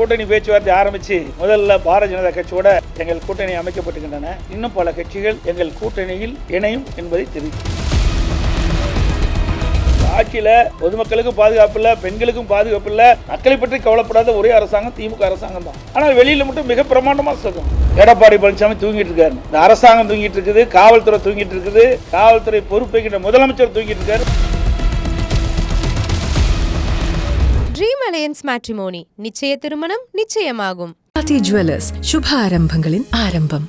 கூட்டணி பேச்சுவார்த்தை ஆரம்பித்து முதல்ல பாரதிய ஜனதா கட்சியோட எங்கள் கூட்டணி அமைக்கப்பட்டுகின்றன இன்னும் பல கட்சிகள் எங்கள் கூட்டணியில் இணையும் என்பதை தெரிவிக்கும். ஆட்சியில் பொதுமக்களுக்கும் பாதுகாப்பு இல்லை பெண்களுக்கும் பாதுகாப்பு இல்லை மக்களை பற்றி கவலைப்படாத ஒரே அரசாங்கம் திமுக அரசாங்கம் தான். ஆனால் வெளியில் மட்டும் மிக பிரமாண்டமாக சொல்லும் எடப்பாடி பழனிசாமி தூங்கிட்டு இருக்காரு. இந்த அரசாங்கம் தூங்கிட்டு இருக்குது காவல்துறை தூங்கிட்டு இருக்குது காவல்துறை பொறுப்பேற்கின்ற முதலமைச்சர் தூங்கிட்டு இருக்காரு. டிரீம் அலையன்ஸ் மேட்ரிமோனி நிச்சய திருமணம் நிச்சயமாகும். ஜுவல்லர்ஸ் சுப ஆரம்பங்களின் ஆரம்பம்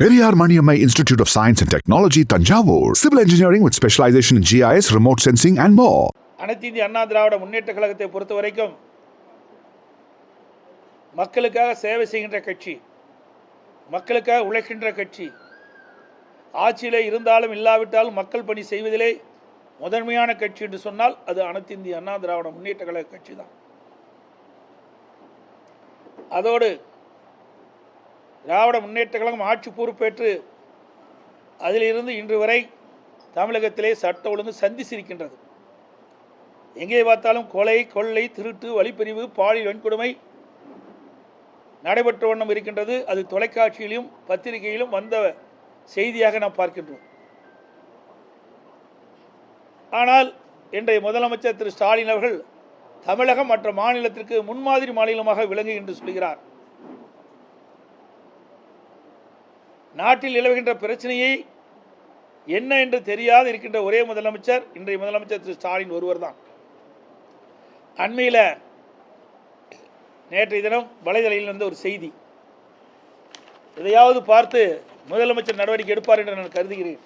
Periyar Maniammai institute of science and technology Thanjavur civil engineering with specialisation GIS remote sensing and மோ அனைத்து இந்திய அண்ணா திராவிட முன்னேற்ற கழகத்தை பொறுத்த வரைக்கும் மக்களுக்காக சேவை செய்கின்ற கட்சி மக்களுக்காக உழைக்கின்ற கட்சி ஆட்சியில் இருந்தாலும் இல்லாவிட்டாலும் மக்கள் பணி செய்வதிலே முதன்மையான கட்சி என்று சொன்னால் அது அனைத்து இந்திய அண்ணா திராவிட முன்னேற்ற கழக கட்சி தான் அதோடு திராவிட முன்னேற்ற கழகம் ஆட்சி பொறுப்பேற்று அதிலிருந்து இன்று வரை தமிழகத்திலே சட்ட ஒழுங்கு சந்திச்சிருக்கின்றது எங்கே பார்த்தாலும் கொலை கொள்ளை திருட்டு வழிப்பறிவு பாலியல் வன்கொடுமை நடைபெற்ற வண்ணம் இருக்கின்றது. அது தொலைக்காட்சியிலும் பத்திரிகையிலும் வந்த செய்தியாக நாம் பார்க்கின்றோம். ஆனால் இன்றைய முதலமைச்சர் திரு ஸ்டாலின் அவர்கள் தமிழகம் மற்ற மாநிலத்திற்கு முன்மாதிரி மாநிலமாக விளங்கு என்று சொல்கிறார். நாட்டில் நிலவுகின்ற பிரச்சனையை என்ன என்று தெரியாது இருக்கின்ற ஒரே முதலமைச்சர் இன்றைய முதலமைச்சர் திரு ஸ்டாலின் ஒருவர் தான் அண்மையில் நேற்றைய தினம் வலைதளையில் இருந்த ஒரு செய்தி. இதையாவது பார்த்து முதலமைச்சர் நடவடிக்கை எடுப்பார் என்று நான் கருதுகிறேன்.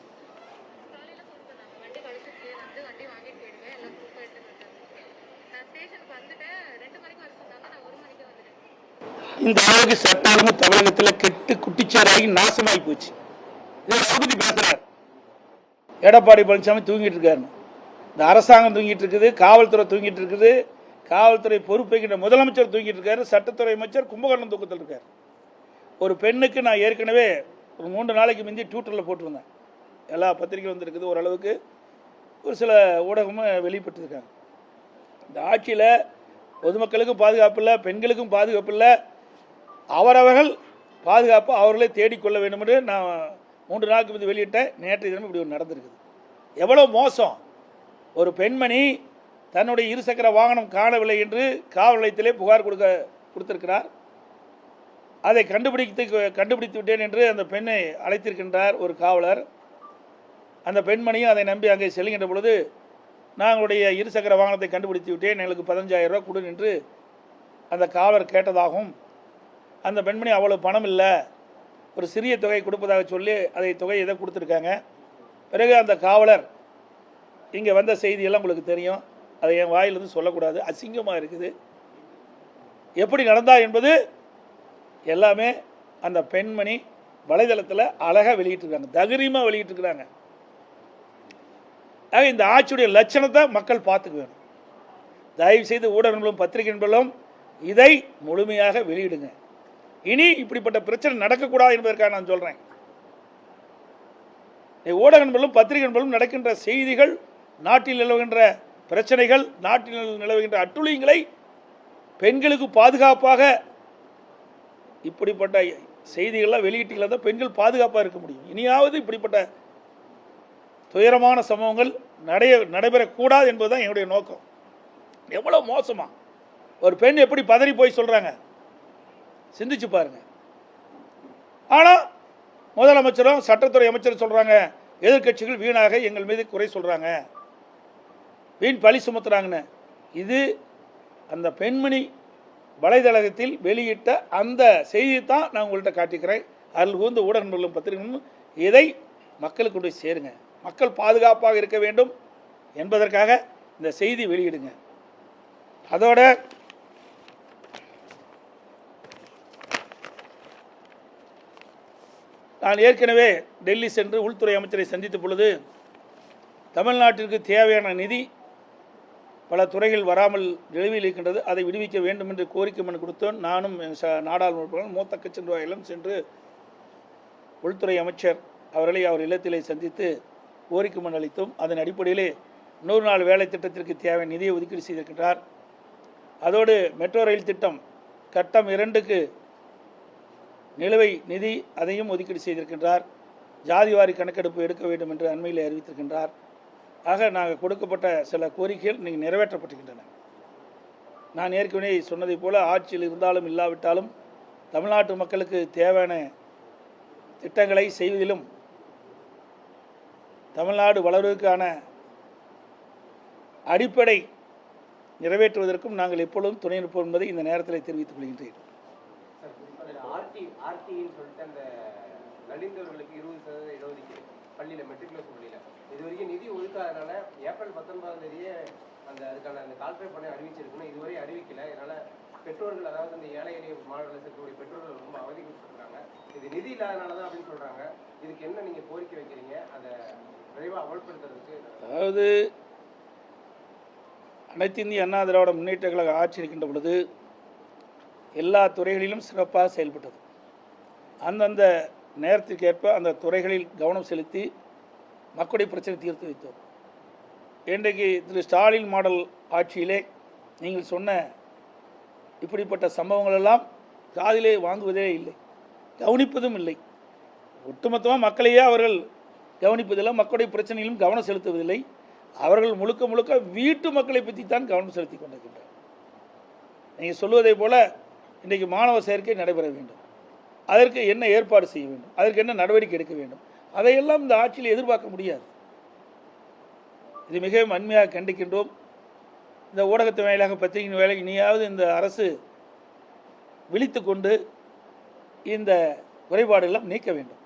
இந்த அளவுக்கு சட்ட தமிழகத்தில் கெட்டு குட்டிச்சாராகி நாசமாகி போச்சு. ரகுபதி பேசுறார். எடப்பாடி பழனிசாமி தூங்கிட்டு இருக்காரு. இந்த அரசாங்கம் தூங்கிட்டு இருக்குது காவல்துறை தூங்கிட்டு இருக்குது. காவல்துறை பொறுப்பேற்கின்ற முதலமைச்சர் தூங்கிட்டு இருக்காரு சட்டத்துறை அமைச்சர் கும்பகோணம் தூக்கத்தில் இருக்கார். ஒரு பெண்ணுக்கு நான் ஏற்கனவே ஒரு மூன்று நாளைக்கு முந்தி ட்விட்டரில் போட்டிருந்தேன். எல்லா பத்திரிகையும் வந்திருக்குது ஓரளவுக்கு. ஒரு சில ஊடகமும் வெளிப்பட்டிருக்காங்க இந்த ஆட்சியில் பொதுமக்களுக்கும் பாதுகாப்பு இல்லை பெண்களுக்கும் பாதுகாப்பு இல்லை அவரவர்கள் பாதுகாப்பு அவர்களே தேடிக்கொள்ள வேண்டும் என்று நான் மூன்று நாளுக்கு முந்தைய வெளியிட்டேன் நேற்றைய தினம் இப்படி ஒரு நடந்திருக்குது. எவ்வளோ மோசம். ஒரு பெண்மணி தன்னுடைய இருசக்கர வாகனம் காணவில்லை என்று காவல் நிலையத்திலே புகார் கொடுக்க கொடுத்திருக்கிறார். அதை கண்டுபிடித்து கண்டுபிடித்து விட்டேன் என்று அந்த பெண்ணை அழைத்திருக்கின்றார் ஒரு காவலர். அந்த பெண்மணியும் அதை நம்பி அங்கே செல்கின்ற பொழுது நாங்களுடைய இருசக்கர வாகனத்தை கண்டுபிடித்து விட்டேன். எங்களுக்கு பதினஞ்சாயிரம் ரூபா கொடு என்று அந்த காவலர் கேட்டதாகவும் அந்த பெண்மணி அவ்வளவு பணம் இல்லை. ஒரு சிறிய தொகை கொடுப்பதாக சொல்லி அதை தொகை எதை கொடுத்துருக்காங்க. பிறகு அந்த காவலர் இங்கே வந்த செய்தியெல்லாம் உங்களுக்கு தெரியும். அதை என் வாயிலிருந்து சொல்லக்கூடாது. அசிங்கமாக இருக்குது. எப்படி நடந்தா என்பது எல்லாமே அந்த பெண்மணி வலைதளத்தில் அழகாக வெளியிட்டிருக்காங்க. தகரியமாக வெளியிட்டிருக்கிறாங்க. ஆக இந்த ஆட்சியுடைய லட்சணத்தை மக்கள் பார்த்துக்க வேணும் தயவுசெய்து ஊடகங்களும் பத்திரிகை நண்பர்களும் இதை முழுமையாக வெளியிடுங்க. இனி இப்படிப்பட்ட பிரச்சனை நடக்கக்கூடாது என்பதற்காக நான் சொல்கிறேன் ஊடக நண்பர்களும் பத்திரிகை நண்பர்களும் நடக்கின்ற செய்திகள் நாட்டில் நிலவுகின்ற பிரச்சனைகள் நாட்டில் நிலவுகின்ற அட்டுழியங்களை பெண்களுக்கு பாதுகாப்பாக இப்படிப்பட்ட செய்திகள்லாம் வெளியீட்டில் தான் பெண்கள் பாதுகாப்பாக இருக்க முடியும். இனியாவது இப்படிப்பட்ட துயரமான சம்பவங்கள் நடைய நடைபெறக்கூடாது என்பதுதான் என்னுடைய நோக்கம். எவ்வளோ மோசமாக ஒரு பெண் எப்படி பதறி போய் சொல்கிறாங்க சிந்திச்சு பாருங்க. ஆனால் முதலமைச்சரும் சட்டத்துறை அமைச்சரும் சொல்கிறாங்க எதிர்க்கட்சிகள் வீணாக எங்கள் மீது குறை சொல்கிறாங்க வீண் பழி சுமத்துறாங்கன்னு. இது அந்த பெண்மணி வலைதளத்தில் வெளியிட்ட அந்த செய்தி தான் நான் உங்கள்கிட்ட காட்டிக்கிறேன். அதில் வந்து ஊடக நண்பர்களும் பத்திரிகைகளும் இதை மக்களுக்கு கொண்டு போய் சேருங்க. மக்கள் பாதுகாப்பாக இருக்க வேண்டும் என்பதற்காக இந்த செய்தி வெளியிடுங்க. அதோட நான் ஏற்கனவே டெல்லி சென்று உள்துறை அமைச்சரை சந்தித்த பொழுது தமிழ்நாட்டிற்கு தேவையான நிதி பல துறைகள் வராமல் நிலுவையில் இருக்கின்றது அதை விடுவிக்க வேண்டும் என்று கோரிக்கை மனு கொடுத்தோம். நானும் நாடாளுமன்ற மூத்த கட்சி நிர்வாகிகளும் சென்று உள்துறை அமைச்சர் அவர்களை அவர் இல்லத்திலே சந்தித்து கோரிக்கை மனு அளித்தோம். அதன் அடிப்படையிலே நூறு நாள் வேலை திட்டத்திற்கு தேவையான நிதியை ஒதுக்கீடு செய்திருக்கின்றார். அதோடு மெட்ரோ ரயில் திட்டம் கட்டம் இரண்டுக்கு நிலுவை நிதி அதையும் ஒதுக்கீடு செய்திருக்கின்றார். ஜாதிவாரி கணக்கெடுப்பு எடுக்க வேண்டும் என்று அண்மையில் அறிவித்திருக்கின்றார். ஆக நாங்கள் கொடுக்கப்பட்ட சில கோரிக்கைகள் இன்னைக்கு நிறைவேற்றப்பட்டிருக்கின்றன. நான் ஏற்கனவே சொன்னதைப் போல ஆட்சியில் இருந்தாலும் இல்லாவிட்டாலும் தமிழ்நாட்டு மக்களுக்கு தேவையான திட்டங்களை செய்வதிலும் தமிழ்நாடு வளர்வதற்கான அடிப்படை நிறைவேற்றுவதற்கும் நாங்கள் எப்பொழுதும் துணை நிற்போம் என்பதை இந்த நேரத்தில் தெரிவித்துக் கொள்கின்றேன். ஆர்டின்னு சொல்லிட்டு அந்த நலிந்தவர்களுக்கு இருபது சதவீத இடஒதுக்கீடு. பள்ளியில் மெட்ரிகுலேஷன் பள்ளியில். இது வரைக்கும் நிதி ஒதுக்காதனால ஏப்ரல் பத்தொன்பதாம் தேதியே அந்த அதுக்கான அந்த கால்குலேட் பண்ணி அறிவிச்சிருக்குன்னு இதுவரை அறிவிக்கல. இதனால் பெற்றோர்கள் அதாவது இந்த ஏழை எளிய மாணவர்கள் இருக்கக்கூடிய பெற்றோர்கள் ரொம்ப அவதிப்படுறாங்க இது நிதி இல்லாதனால தான் அப்படின்னு சொல்கிறாங்க இதுக்கு என்ன நீங்கள் கோரிக்கை வைக்கிறீங்க? அதை விரைவாக அமல்படுத்துறதுக்கு அதாவது அனைத்து இந்திய அண்ணா திராவிட முன்னேற்ற கழக ஆட்சி இருக்கின்ற பொழுது எல்லா துறைகளிலும் சிறப்பாக செயல்பட்டது. அந்தந்த நேரத்திற்கேற்ப அந்த துறைகளில் கவனம் செலுத்தி மக்களுடைய பிரச்சனை தீர்த்து வைத்தோம். இன்றைக்கு திரு ஸ்டாலின் மாடல் ஆட்சியிலே நீங்கள் சொன்ன இப்படிப்பட்ட சம்பவங்களெல்லாம் காதிலே வாங்குவதே இல்லை கவனிப்பதும் இல்லை. ஒட்டுமொத்தமாக மக்களையே அவர்கள் கவனிப்பதில்லை மக்களுடைய பிரச்சனையிலும் கவனம் செலுத்துவதில்லை. அவர்கள் முழுக்க முழுக்க வீட்டு மக்களை பற்றி தான் கவனம் செலுத்தி கொண்டிருக்கின்றனர் நீங்கள் சொல்வதை போல இன்றைக்கு மாணவ சேர்க்கை நடைபெற வேண்டும். அதற்கு என்ன ஏற்பாடு செய்ய வேண்டும்? அதற்கு என்ன நடவடிக்கை எடுக்க வேண்டும்? அதையெல்லாம் இந்த ஆட்சியில் எதிர்பார்க்க முடியாது. இது மிகவும் அண்மையாக கண்டிக்கின்றோம். இந்த ஊடகத்து வாயிலாக பத்திரிகை வேலை இனியாவது இந்த அரசு விழித்து கொண்டு இந்த குறைபாடுகளெல்லாம் நீக்க வேண்டும்.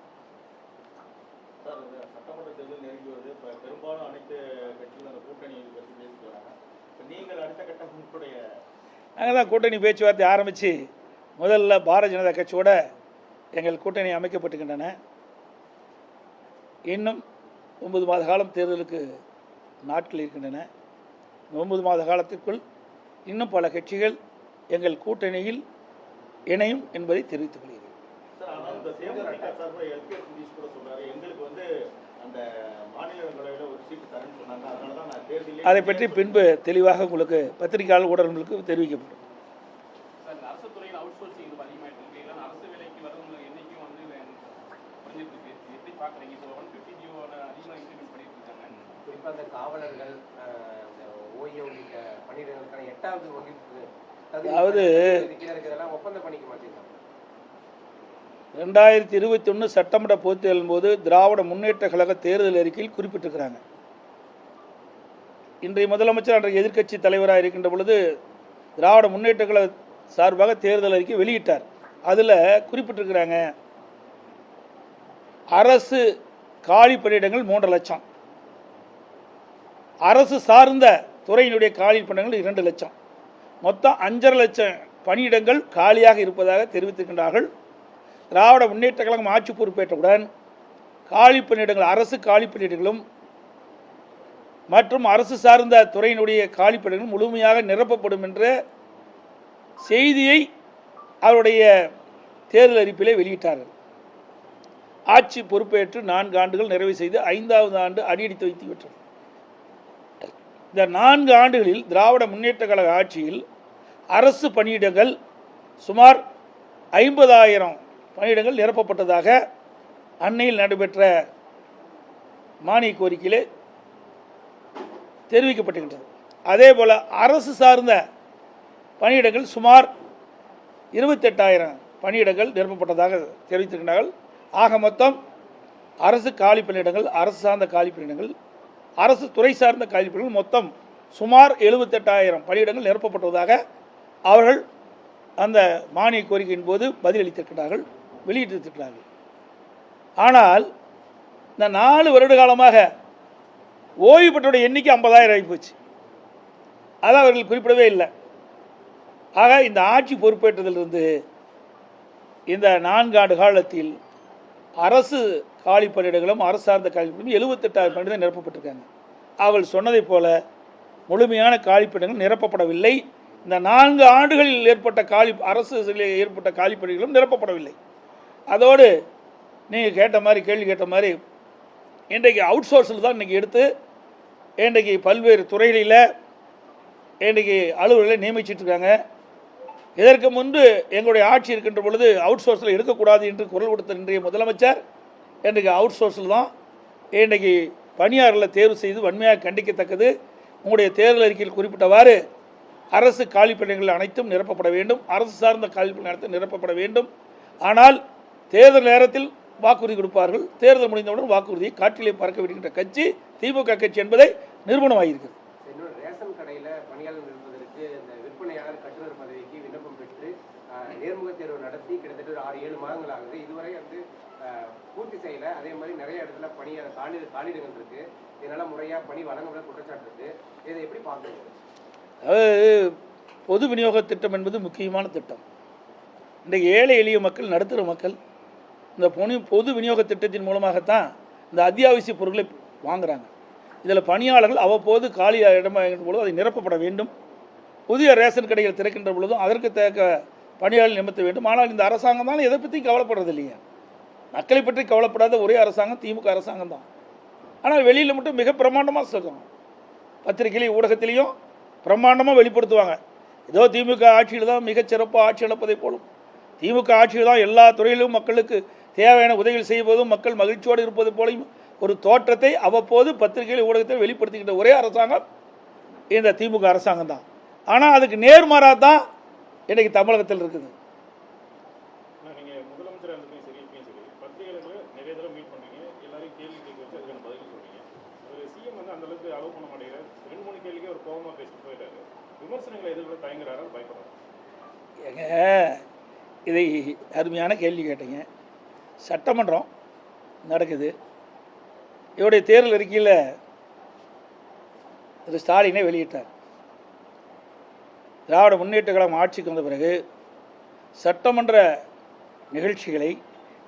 நாங்கள் தான் கூட்டணி பேச்சுவார்த்தை ஆரம்பித்து முதல்ல பாரதிய ஜனதா கட்சியோட எங்கள் கூட்டணி அமைக்கப்பட்டுக்கின்றன இன்னும் ஒன்பது மாத காலம் தேர்தலுக்கு நாட்கள் இருக்கின்றன. ஒன்பது மாத காலத்திற்குள் இன்னும் பல கட்சிகள் எங்கள் கூட்டணியில் இணையும் என்பதை தெரிவித்துக் கொள்கிறேன். அதை பற்றி பின்பு தெளிவாக உங்களுக்கு பத்திரிகையாளர் ஊடகங்களுக்கு தெரிவிக்கப்படும் சார் இந்த அரசு துறையில் அவுட் சோர்சிங் இது அதிகமாயிட்டு இருக்கு இல்லைன்னா அரசு வேலைக்கு வரவங்க எண்ணிக்கையும் வந்து குறைஞ்சிட்டு இருக்கு எப்படி பார்க்குறீங்க இப்போ ஒன் ஃபிஃப்டி ஜியோட அதிகமாக இம்ப்ளிமெண்ட் பண்ணிட்டு இருக்காங்க. குறிப்பா அந்த காவலர்கள் இந்த ஓய்வு உள்ளிட்ட பணியிடங்களுக்கான எட்டாவது வகுப்பு அதாவது- பண்ணிக்க மாட்டேங்கிறாங்க. ரெண்டாயிரத்தி இருபத்தி ஒன்று சட்டமன்ற பொதுத் தேர்தலின் போது திராவிட முன்னேற்ற கழக தேர்தல் அறிக்கையில் குறிப்பிட்டிருக்கிறாங்க. இன்றைய முதலமைச்சர் அன்றைய எதிர்க்கட்சி தலைவராக இருக்கின்ற பொழுது திராவிட முன்னேற்ற கழக சார்பாக தேர்தல் அறிக்கை வெளியிட்டார். அதில் குறிப்பிட்டிருக்கிறாங்க அரசு காலி பணியிடங்கள் மூன்று லட்சம். அரசு சார்ந்த துறையினுடைய காலி பணியிடங்கள் இரண்டு லட்சம். மொத்தம் அஞ்சரை லட்சம் பணியிடங்கள் காலியாக இருப்பதாக தெரிவித்திருக்கின்றார்கள். திராவிட முன்னேற்ற கழகம் ஆட்சி பொறுப்பேற்றவுடன் காலி பணியிடங்கள் அரசு காலி பணியிடங்களும் மற்றும் அரசு சார்ந்த துறையினுடைய காலி பணியிடங்கள் முழுமையாக நிரப்பப்படும் என்ற செய்தியை அவருடைய தேர்தல் அறிப்பிலே வெளியிட்டார்கள். ஆட்சி பொறுப்பேற்று நான்கு ஆண்டுகள் நிறைவு செய்து ஐந்தாவது ஆண்டு அடியெடுத்து வைத்து விட்டது. இந்த நான்கு ஆண்டுகளில் திராவிட முன்னேற்ற கழக ஆட்சியில் அரசு பணியிடங்கள் சுமார் ஐம்பதாயிரம் பணியிடங்கள் நிரப்பப்பட்டதாக அன்னையில் நடைபெற்ற மானிய கோரிக்கையிலே தெரிவிக்கப்பட்டுகின்றது அதே போல் அரசு சார்ந்த பணியிடங்கள் சுமார் இருபத்தெட்டாயிரம் பணியிடங்கள் நிரப்பப்பட்டதாக தெரிவித்திருக்கிறார்கள் ஆக மொத்தம் அரசு காலி பணியிடங்கள் அரசு சார்ந்த காலி பணியிடங்கள் அரசு துறை சார்ந்த காலி பணியிடங்கள் மொத்தம் சுமார் எழுபத்தெட்டாயிரம் பணியிடங்கள் நிரப்பப்பட்டதாக அவர்கள் அந்த மானிய கோரிக்கையின் போது பதிலளித்திருக்கிறார்கள் வெளியிட்டிருக்கிறார்கள். ஆனால் இந்த நாலு வருட காலமாக ஓய்வு பெற்றோட எண்ணிக்கை ஐம்பதாயிரம் ஆகிப்போச்சு. அதை அவர்கள் குறிப்பிடவே இல்லை. ஆக இந்த ஆட்சி பொறுப்பேற்றதிலிருந்து இந்த நான்கு ஆண்டு காலத்தில் அரசு காலி பணியிடங்களும் அரசு சார்ந்த காலி பணியிடங்களும் எழுபத்தெட்டாயிரம் பணியிடம் நிரப்பப்பட்டிருக்காங்க. அவள் சொன்னதைப் போல முழுமையான காலி பணியிடங்கள் நிரப்பப்படவில்லை. இந்த நான்கு ஆண்டுகளில் ஏற்பட்ட காலி அரசு ஏற்பட்ட காலி பணிகளும் நிரப்பப்படவில்லை. அதோடு நீங்கள் கேட்ட மாதிரி கேள்வி கேட்ட மாதிரி இன்றைக்கு அவுட் சோர்ஸில் தான் இன்றைக்கி எடுத்து இன்றைக்கு பல்வேறு துறைகளில் இன்றைக்கு அலுவலர்களை நியமிச்சிட்டு இருக்காங்க. இதற்கு முன்பு எங்களுடைய ஆட்சி இருக்கின்ற பொழுது அவுட் சோர்ஸில் எடுக்கக்கூடாது என்று குரல் கொடுத்த இன்றைய முதலமைச்சர் இன்றைக்கு அவுட் சோர்ஸில் தான் இன்றைக்கு பணியாளர்களை தேர்வு செய்து வன்மையாக கண்டிக்கத்தக்கது. உங்களுடைய தேர்தல் அறிக்கையில் குறிப்பிட்டவாறு அரசு காலிப்பணிகள் அனைத்தும் நிரப்பப்பட வேண்டும். அரசு சார்ந்த காலிப்பணிகள் அனைத்தும் நிரப்பப்பட வேண்டும். ஆனால் தேர்தல் நேரத்தில் வாக்குறுதி கொடுப்பார்கள். தேர்தல் முடிந்தவுடன் வாக்குறுதியை காற்றிலே பறக்க விடுகின்ற கட்சி திமுக கட்சி என்பதை நிறுவனமாகியிருக்கிறது ஆறு ஏழு மாதங்கள் ஆகுது இதுவரை வந்து பூர்த்தி செய்யலை. அதே மாதிரி நிறைய இடத்துல பணி காலி காலிடங்கள் இருக்கு. இதனால முறையாக பணி வழங்கப்பட குற்றச்சாட்டு இருக்கு. இதை எப்படி பார்க்குறீங்க? அதாவது பொது விநியோக திட்டம் என்பது முக்கியமான திட்டம். இன்றைக்கு ஏழை எளிய மக்கள் நடுத்தர மக்கள் இந்த பொனி பொது விநியோக திட்டத்தின் மூலமாகத்தான் இந்த அத்தியாவசிய பொருட்களை வாங்குகிறாங்க இதில் பணியாளர்கள் அவ்வப்போது காலி இடமாகின்ற பொழுது அதை நிரப்பப்பட வேண்டும். புதிய ரேஷன் கடைகள் திறக்கின்ற பொழுதும் அதற்கு தேக்க பணியாளர் நிமித்த வேண்டும். ஆனால் இந்த அரசாங்கம் தான் எதை பற்றி கவலைப்படுறது இல்லையா மக்களை பற்றி கவலைப்படாத ஒரே அரசாங்கம் திமுக அரசாங்கம் தான். ஆனால் வெளியில் மட்டும் மிக பிரமாண்டமாக சொல்கிறோம் பத்திரிகையிலையும் ஊடகத்திலையும் பிரம்மாண்டமாக வெளிப்படுத்துவாங்க. ஏதோ திமுக ஆட்சியில் தான் மிகச்சிறப்பாக ஆட்சி நடப்பதை போலும். திமுக ஆட்சியில் தான் எல்லா துறையிலும் மக்களுக்கு தேவையான உதவிகள் செய்வதும் மக்கள் மகிழ்ச்சியோடு இருப்பது போலையும் ஒரு தோற்றத்தை அவ்வப்போது பத்திரிகையில் ஊடகத்தில் வெளிப்படுத்திக்கிட்ட ஒரே அரசாங்கம் இந்த திமுக அரசாங்கம் தான். ஆனால் அதுக்கு நேர்மாறாக தான் இன்றைக்கி தமிழகத்தில் இருக்குது. ஏங்க இதை அருமையான கேள்வி கேட்டீங்க. சட்டமன்றம் நடக்குது. இவருடைய தேர்தல் அறிக்கையில் திரு ஸ்டாலினை வெளியிட்டார். திராவிட முன்னேற்ற கழகம் ஆட்சிக்கு வந்த பிறகு சட்டமன்ற நிகழ்ச்சிகளை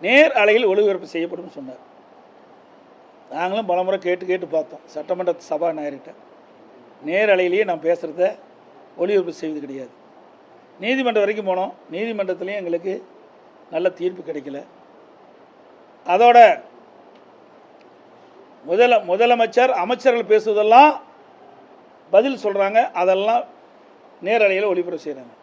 நேர் அலையில் ஒளிபரப்பு செய்யப்படும் சொன்னார். நாங்களும் பலமுறை கேட்டு கேட்டு பார்த்தோம். சட்டமன்ற சபாநாயகர்கிட்ட நேர் அலையிலேயே நான் பேசுகிறத ஒளிபரப்பு செய்வது கிடையாது. நீதிமன்றம் வரைக்கும் போனோம். நீதிமன்றத்துலேயும் எங்களுக்கு நல்ல தீர்ப்பு கிடைக்கல. அதோட முதல முதலமைச்சர் அமைச்சர்கள் பேசுவதெல்லாம் பதில் சொல்கிறாங்க அதெல்லாம் நேரலையில் ஒளிபரப்பு செய்கிறாங்க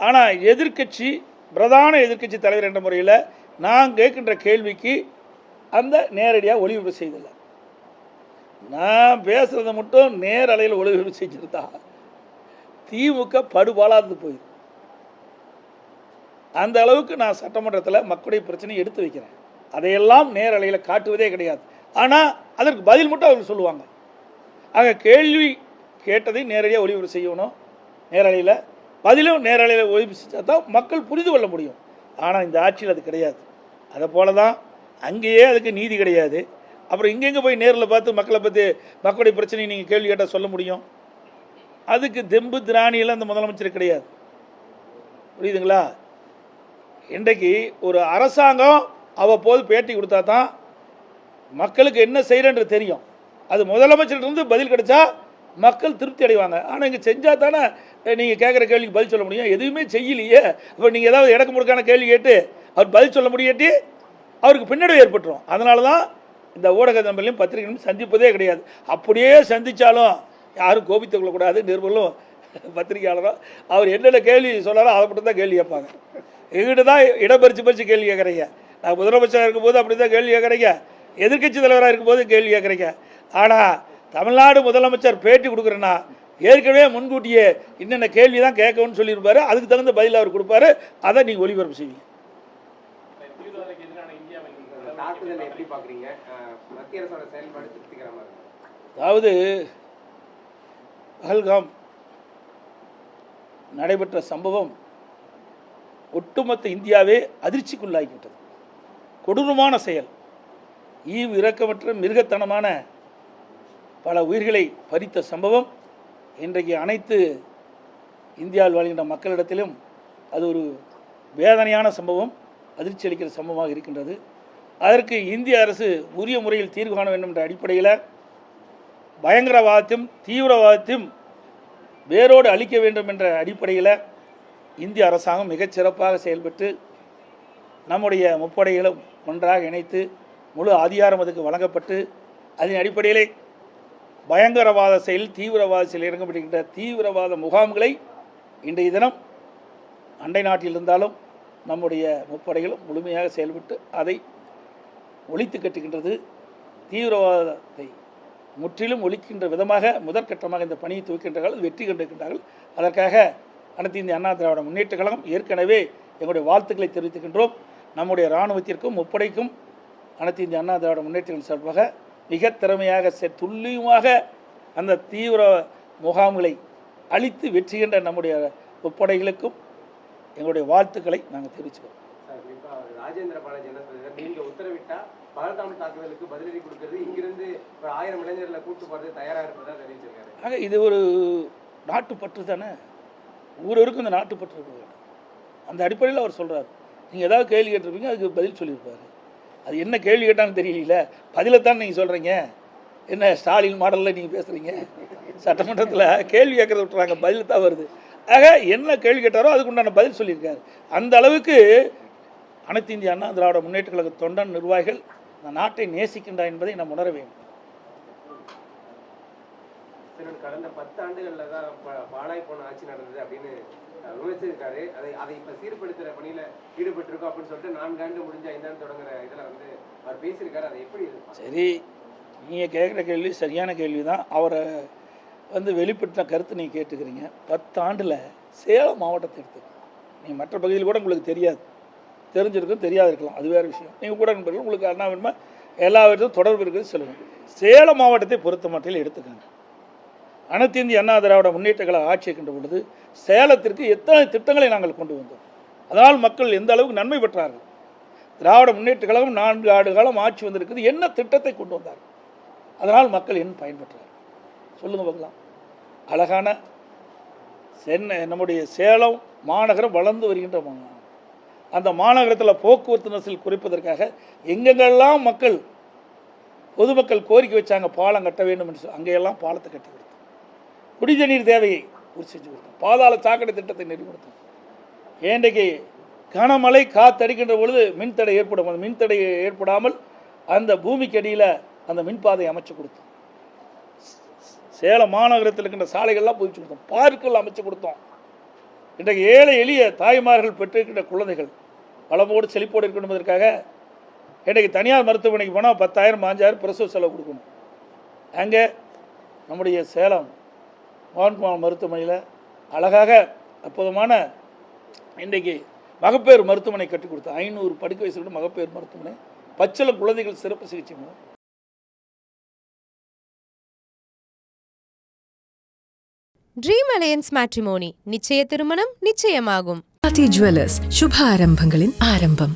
ஆனால் எதிர்க்கட்சி பிரதான எதிர்க்கட்சி தலைவர் என்ற முறையில் நான் கேட்கின்ற கேள்விக்கு அந்த நேரடியாக ஒளிபரப்பு செய்தில்லை நான் பேசுகிறத மட்டும் நேரலையில் ஒளிபரப்பு செஞ்சுருந்தா திமுக படுபாலாந்து போயிடும் அந்த அளவுக்கு நான் சட்டமன்றத்தில் மக்களுடைய பிரச்சனையை எடுத்து வைக்கிறேன். அதையெல்லாம் நேரலையில் காட்டுவதே கிடையாது. ஆனால் அதற்கு பதில் மட்டும் அவர்கள் சொல்லுவாங்க. ஆக கேள்வி கேட்டதை நேரடியாக ஒளிபரப்பு செய்யணும். நேரலையில் பதிலும் நேரலையில் ஒளிபரப்பு செஞ்சால் தான் மக்கள் புரிந்து கொள்ள முடியும். ஆனால் இந்த ஆட்சியில் அது கிடையாது. அதை போல தான் அங்கேயே அதுக்கு நீதி கிடையாது. அப்புறம் இங்கெங்கே போய் நேரில் பார்த்து மக்களை பற்றி மக்களுடைய பிரச்சனையை நீங்கள் கேள்வி கேட்டால் சொல்ல முடியும்? அதுக்கு தெம்பு திராணியெல்லாம் அந்த முதலமைச்சர் கிடையாது. புரியுதுங்களா? இன்றைக்கு ஒரு அரசாங்கம் அவ்வப்போது பேட்டி கொடுத்தா தான் மக்களுக்கு என்ன செய்கிறன்றது தெரியும். அது முதலமைச்சர்கிட்ட பதில் கிடைச்சா மக்கள் திருப்தி அடைவாங்க. ஆனால் இங்கே செஞ்சால் தானே நீங்கள் கேட்குற கேள்விக்கு பதில் சொல்ல முடியும். எதுவுமே செய்யலையே. அப்போ நீங்கள் ஏதாவது இடக்கு முறுக்கான கேள்வி கேட்டு அவர் பதில் சொல்ல முடியாட்டி அவருக்கு பின்னடைவு ஏற்பட்டுரும். அதனால தான் இந்த ஊடக தம்பலையும் பத்திரிகையும் சந்திப்பதே கிடையாது. அப்படியே சந்தித்தாலும் யாரும் கோபித்துக் கொள்ளக்கூடாது. நிருபர்களும் பத்திரிகையாளரும் அவர் என்னென்ன கேள்வி சொன்னாரோ அதை மட்டும் தான் கேள்வி கேட்பாங்க. எங்கிட்ட தான் இடம் பறிச்சு பறிச்சு கேள்வி கேட்குறீங்க. நான் முதலமைச்சராக இருக்கும்போது அப்படி தான் கேள்வி கேட்குறீங்க. எதிர்க்கட்சி தலைவராக இருக்கும்போது கேள்வி கேட்குறீங்க. ஆனால் தமிழ்நாடு முதலமைச்சர் பேட்டி கொடுக்குறேன்னா ஏற்கனவே முன்கூட்டியே என்னென்ன கேள்வி தான் கேட்கணும்னு சொல்லியிருப்பாரு. அதுக்கு தகுந்த பதில் அவர் கொடுப்பாரு. அதை நீங்கள் ஒளிபரப்பு செய்வீங்க. அதாவது பஹல்காம் நடைபெற்ற சம்பவம் ஒட்டுமொத்த இந்தியாவே அதிர்ச்சிக்குள்ளாகிவிட்டது. கொடூரமான செயல். ஈவு இரக்கமற்ற மிருகத்தனமான பல உயிர்களை பறித்த சம்பவம். இன்றைக்கு அனைத்து இந்தியாவில் வாழ்கின்ற மக்களிடத்திலும் அது ஒரு வேதனையான சம்பவம் அதிர்ச்சி அளிக்கிற சம்பவமாக இருக்கின்றது. அதற்கு இந்திய அரசு உரிய முறையில் தீர்வு காண வேண்டும் என்ற அடிப்படையில் பயங்கரவாதத்தையும் தீவிரவாதத்தையும் வேரோடு அழிக்க வேண்டும் என்ற அடிப்படையில் இந்திய அரசாங்கம் மிகச்சிறப்பாக செயல்பட்டு நம்முடைய முப்படைகளும் ஒன்றாக இணைத்து முழு அதிகாரம் அதுக்கு வழங்கப்பட்டு அதன் அடிப்படையிலே பயங்கரவாத செயல் தீவிரவாத செயல் இறங்கப்படுகின்ற தீவிரவாத முகாம்களை இன்றைய தினம் அண்டை நாட்டில் இருந்தாலும் நம்முடைய முப்படைகளும் முழுமையாக செயல்பட்டு அதை ஒழித்து கட்டுகின்றது. தீவிரவாதத்தை முற்றிலும் ஒழிக்கின்ற விதமாக முதற்கட்டமாக இந்த பணியை துவக்கின்றார்கள் வெற்றி கண்டிருக்கின்றார்கள். அதற்காக அனைத்து இந்திய அண்ணா திராவிட முன்னேற்ற கழகம் ஏற்கனவே எங்களுடைய வாழ்த்துக்களை தெரிவித்துக்கின்றோம் நம்முடைய இராணுவத்திற்கும் முப்படைக்கும் அனைத்து இந்திய அண்ணா திராவிட முன்னேற்றங்கள் சார்பாக மிக திறமையாக செ- துல்லியமாக அந்த தீவிர முகாம்களை அழித்து வெற்றிகின்ற நம்முடைய முப்படைகளுக்கும் எங்களுடைய வாழ்த்துக்களை நாங்கள் தெரிவிச்சுக்கிறோம். ராஜேந்திர பாலாஜி என்ன சொல்றாரு? நீங்க உத்தரவிட்டா பகல்காம் தாக்குதலுக்கு பதிலடி கொடுக்கறது இங்கிருந்து ஒரு ஆயிரம் இளைஞர்களை கூட்டு போறது தயாரா இருப்பதா தெரிவிச்சிருக்காரு. ஆக இது ஒரு நாட்டுப்பற்று தானே? ஊரவருக்கும் இந்த நாட்டுப்பற்று இருக்க வேண்டும் அந்த அடிப்படையில் அவர் சொல்கிறார் நீங்கள் ஏதாவது கேள்வி கேட்டிருப்பீங்க அதுக்கு பதில் சொல்லியிருப்பார். அது என்ன கேள்வி கேட்டான்னு தெரியல பதிலை தான் நீங்கள் சொல்கிறீங்க என்ன ஸ்டாலின் மாடலில் நீங்கள் பேசுகிறீங்க சட்டமன்றத்தில் கேள்வி கேட்குறத விட்டுறாங்க பதில் தான் வருது. ஆக என்ன கேள்வி கேட்டாரோ அதுக்கு உண்டான பதில் சொல்லியிருக்காரு. அந்த அளவுக்கு அனைத்து இந்திய அண்ணா திராவிட முன்னேற்ற கழக தொண்டன் நிர்வாகிகள் இந்த நாட்டை நேசிக்கின்றா என்பதை நாம் உணர வேண்டும். கடந்த பத்தாண்டுகளில் தான் பாழாய் போன ஆட்சி நடந்தது அப்படின்னு விமர்சிச்சிருக்காரு. அதை அதை இப்போ சீர்படுத்துகிற பணியில் ஈடுபட்டிருக்கோம் அப்படின்னு சொல்லிட்டு நான்காண்டு முடிஞ்ச ஐந்தாண்டு தொடங்குற இதில் வந்து அவர் பேசியிருக்காரு. அதை எப்படி சரி நீங்கள் கேட்குற கேள்வி சரியான கேள்வி தான் அவரை வந்து வெளிப்பட்ட கருத்து நீங்கள் கேட்டுக்கிறீங்க. பத்து ஆண்டில் சேலம் மாவட்டத்தை எடுத்துக்கலாம் நீங்கள் மற்ற பகுதியில் கூட உங்களுக்கு தெரியாது. தெரிஞ்சிருக்கும் தெரியாது இருக்கலாம் அது வேறு விஷயம். நீங்கள் கூட நண்பர்கள் உங்களுக்கு அண்ணா வேணுமா? எல்லா விதத்தும் தொடர்பு இருக்குது சொல்லுங்கள் சேலம் மாவட்டத்தை பொறுத்த மட்டில் எடுத்துக்கோங்க. அனைத்து இந்திய அண்ணா திராவிட முன்னேற்ற கழக ஆட்சி இருக்கின்ற பொழுது சேலத்திற்கு எத்தனை திட்டங்களை நாங்கள் கொண்டு வந்தோம். அதனால் மக்கள் எந்த அளவுக்கு நன்மை பெற்றார்கள். திராவிட முன்னேற்ற கழகம் நான்கு ஆண்டு காலம் ஆட்சி வந்திருக்குது. என்ன திட்டத்தை கொண்டு வந்தார் அதனால் மக்கள் என்ன பயன்பெற்றார் சொல்லுங்கள் பார்க்கலாம். அழகான சென்னை நம்முடைய சேலம் மாநகரம் வளர்ந்து வருகின்ற மாநகரம் அந்த மாநகரத்தில் போக்குவரத்து நெரிசல் குறைப்பதற்காக எங்கெங்கெல்லாம் மக்கள் பொதுமக்கள் கோரிக்கை வச்சாங்க பாலம் கட்ட வேண்டும் என்று சொல்லி அங்கெல்லாம் பாலத்தை கட்டி கொடுத்தோம். குடித தேவையை பூர்த்தி செஞ்சு கொடுத்தோம். பாதாள சாக்கடை திட்டத்தை நெறிப்படுத்தும் ஏண்டைக்கு கனமழை காத்தடிக்கின்ற பொழுது மின்தடை ஏற்படும். அந்த மின்தடை ஏற்படாமல் அந்த பூமிக்கு அடியில் அந்த மின்பாதை அமைச்சு கொடுத்தோம். சேலம் மாநகரத்தில் இருக்கின்ற சாலைகள்லாம் புதிச்சு கொடுத்தோம். பார்க்குகள் அமைச்சு கொடுத்தோம். இன்றைக்கு ஏழை எளிய தாய்மார்கள் பெற்றிருக்கின்ற குழந்தைகள் வளமோடு செழிப்போடு இருக்கணும் என்பதற்காக இன்றைக்கு தனியார் மருத்துவமனைக்கு போனால் பத்தாயிரம் பாஞ்சாயிரம் பிரசவ செலவு கொடுக்கணும். அங்கே நம்முடைய சேலம் மோகன்குமார் மருத்துவமனையில் அழகாக அற்புதமான இன்றைக்கு மகப்பேறு மருத்துவமனை கட்டி கொடுத்தோம் ஐநூறு படுக்கை வயசுல மகப்பேறு மருத்துவமனை பச்சில குழந்தைகள் சிறப்பு சிகிச்சை மையம். ட்ரீம் அலையன்ஸ் மேட்ரிமோனி நிச்சய திருமணம் நிச்சயமாகும் ஜுவல்லர்ஸ் சுப ஆரம்பங்களின் ஆரம்பம்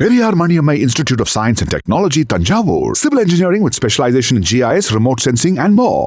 Periyar Maniammai Institute of Science and Technology, Tanjavur. Civil engineering with specialization in GIS, remote sensing, and more.